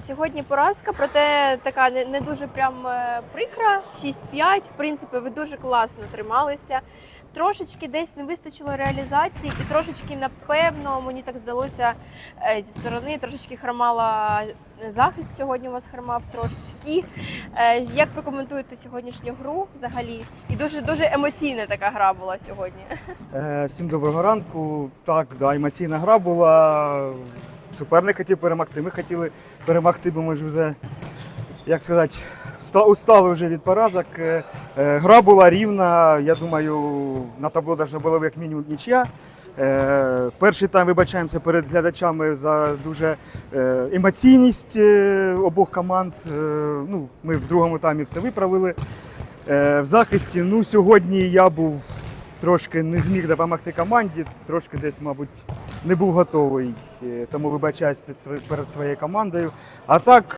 Сьогодні поразка, проте така не, дуже прям е, прикра. 6-5. В принципі, ви дуже класно трималися. Трошечки десь не вистачило реалізації, і трошечки, напевно, мені так здалося е, зі сторони, трошечки хромала захист. Сьогодні у вас хромав трошечки. Е, Як прокоментуєте сьогоднішню гру взагалі? І дуже дуже емоційна така гра була сьогодні. Всім доброго ранку. Так, да, емоційна гра була. Суперник хотів перемогти. Ми хотіли перемогти, бо ми ж вже, як сказати, устали вже від поразок. Е, е, Гра була рівна. Я думаю, на табло навіть б як мінімум нічия. Е, Перший тайм вибачаємося перед глядачами за дуже емоційність обох команд. Ну, ми в другому таймі все виправили. В захисті, ну, сьогодні я був трошки не зміг допомогти команді, трошки десь, мабуть, не був готовий. Е, Тому вибачаюсь перед своєю командою. А так,